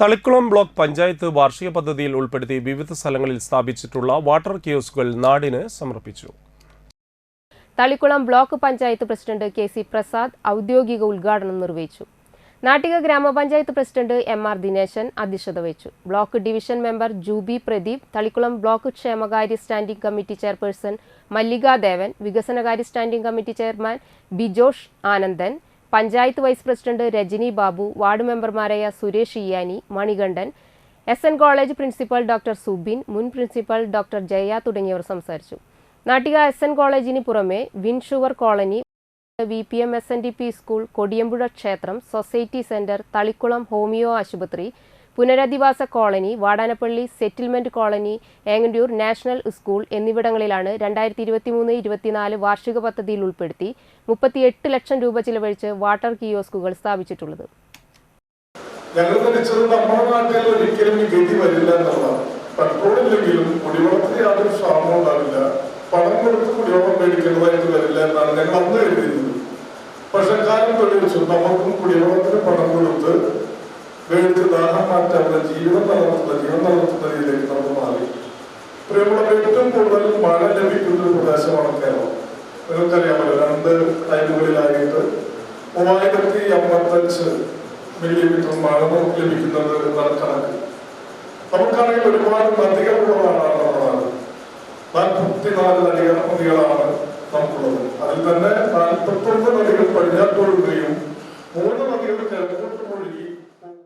Thalikkulam block panchayat വാർഷിക പദ്ധതിയിൽ ഉൾപ്പെടുത്തി വിവിധ സ്ഥലങ്ങളിൽ സ്ഥാപിച്ചിട്ടുള്ള വാട്ടർ കിയോസ്കുകൾ നാടിന് സമർപ്പിച്ചു. Thalikulam block panchayat president K C Prasad ഔദ്യോഗിക ഉദ്ഘാടനം നിർവഹിച്ചു. നാട്ടിക ഗ്രാമപഞ്ചായത്ത് പ്രസിഡന്റ് എം ആർ ദിനേശൻ അധ്യക്ഷത വഹിച്ചു. Block division member Jubi Pradeep Thalikulam block ക്ഷേമകാര്യ സ്റ്റാൻഡിംഗ് കമ്മിറ്റി ചെയർപേഴ്സൺ മല്ലികാദേവൻ വികസനകാര്യ standing committee chairman Bijosh Anandan panchayat vice president Rajani Babu ward മെമ്പർമാരായ Suresh Iyani Manikandan S N college principal doctor Subin മുൻ principal doctor Jaya തുടങ്ങിയവർ സംസാരിച്ചു. Nattika S N കോളേജിന് പുറമെ വിൻഷുവർ colony V P M S N D P school Kodiyampuzha ക്ഷേത്രം society centre Thalikkulam homeo ആശുപത്രി പുനരധിവാസ colony Vadanappally settlement colony Engandiyur national school എന്നിവിടങ്ങളിലാണ് രണ്ടായിരത്തി ഇരുപത്തിമൂന്ന് ഇരുപത്തിനാല് വാർഷിക പദ്ധതിയിൽ ഉൾപ്പെടുത്തി മുപ്പത്തിയെട്ട് ലക്ഷം രൂപ ചിലവഴിച്ച് വാട്ടർ കിയോസ്കുകൾ സ്ഥാപിച്ചിട്ടുള്ളത്. ഞങ്ങൾ ധരിച്ചത് നമ്മുടെ നാട്ടിൽ യാതൊരു പണം കൊടുത്ത് കുടിവെള്ളം മേടിക്കേണ്ടതായിട്ട് വരില്ല എന്നാണ് ഞങ്ങൾ അന്ന് എഴുതിയിരുന്നത് പക്ഷെ കാലം തെളിയിച്ചു നമുക്കും കുടിവെള്ളത്തിന് പണം കൊടുത്ത് മേടിച്ച് ദാഹം മാറ്റാവുന്ന ജീവിതം നിലനിർത്തുന്ന ജീവൻ നിലനിർത്തുന്ന രീതിയിലേക്ക് നമുക്ക് മാറി. പ്രിയമുള്ള ഏറ്റവും കൂടുതൽ മഴ ലഭിക്കുന്ന ഒരു പ്രദേശമാണ് കേരളം. നിങ്ങൾക്കറിയാമല്ലോ രണ്ട് ടൈമുകളിലായിട്ട് മൂവായിരത്തി അമ്പത്തഞ്ച് മില്ലിമീറ്റർ മഴ നമുക്ക് ലഭിക്കുന്നത് എന്നാണ് നമുക്കാണെങ്കിൽ ഒരുപാട് നദികളുള്ളതാണ് നമ്മുടെ നാട്. നാൽപ്പത്തിനാല് നദികൾ നദികളാണ് നമുക്കുള്ളത്. അതിൽ തന്നെ നാൽപ്പത്തൊന്ന് നദികൾ പടിഞ്ഞാറ്റോടുകയും മൂന്ന് നദികൾ കിഴക്കോട്ട്